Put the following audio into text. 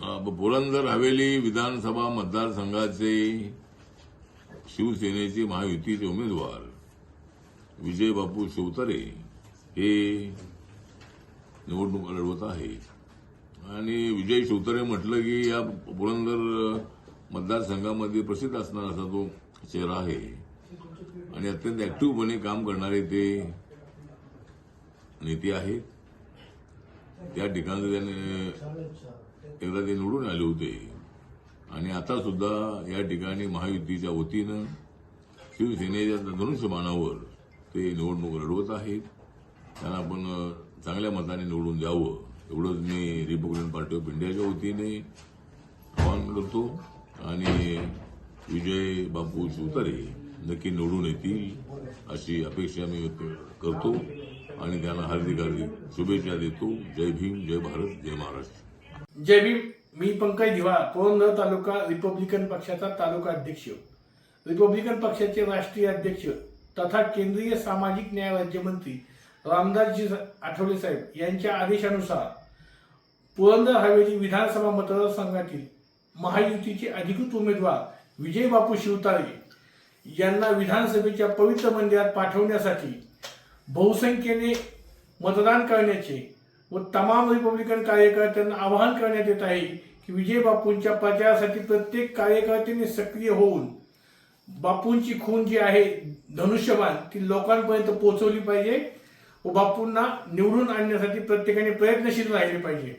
पुरंदर हवेली विधानसभा मतदारसंघाचे शिवसेनेचे महायुतीचे उमेदवार विजय बापू शिवतरे हे निवडणूक लढवत आहेत आणि विजय शिवतरे म्हटलं की या पुरंदर मतदारसंघामध्ये प्रसिद्ध असणारा असा तो चेहरा आहे. आणि अत्यंत ऍक्टिव्हपणे काम करणारे ते नेते आहेत. त्या ठिकाणी त्याने एकदा ते निवडून आले होते. आणि आता सुद्धा या ठिकाणी महायुतीच्या वतीनं शिवसेनेच्या धनुष्यबाणावर ते निवडणूक लढवत आहेत. त्यांना आपण चांगल्या मताने निवडून द्यावं. एवढंच मी रिपब्लिकन पार्टी ऑफ इंडियाच्या वतीने आवाहन करतो. आणि विजय बापू शिवतारे नक्की निवडून येतील अशी अपेक्षा मी व्यक्त करतो. आणि त्यांना हार्दिक हार्दिक शुभेच्छा देतो. जय भीम जय भारत जय महाराष्ट्र. जय भीम. मी पंकज दिवा पुरंदर तालुका रिपब्लिकन पक्षाचा तालुका अध्यक्ष. रिपब्लिकन पक्षाचे राष्ट्रीय अध्यक्ष तथा केंद्रीय सामाजिक न्याय राज्यमंत्री रामदासजी आठवले साहेब यांच्या आदेशानुसार पुरंदर हवेली विधानसभा मतदारसंघातील महायुतीचे अधिकृत उमेदवार विजय बापू शिवतारे यांना विधानसभेच्या पवित्र मंदिरात पाठवण्यासाठी बहुसंख्येने मतदान करण्याचे व तमाम रिपब्लिकन कार्यकर्त्यांना आवाहन करण्यात येत आहे की विजय बापूंच्या प्रचारासाठी प्रत्येक कार्यकर्त्यांनी सक्रिय होऊन बापूंची खून जी आहे धनुष्यबाण ती लोकांपर्यंत पोहोचवली पाहिजे व बापूंना निवडून आणण्यासाठी प्रत्येकाने प्रयत्नशील राहिले पाहिजे.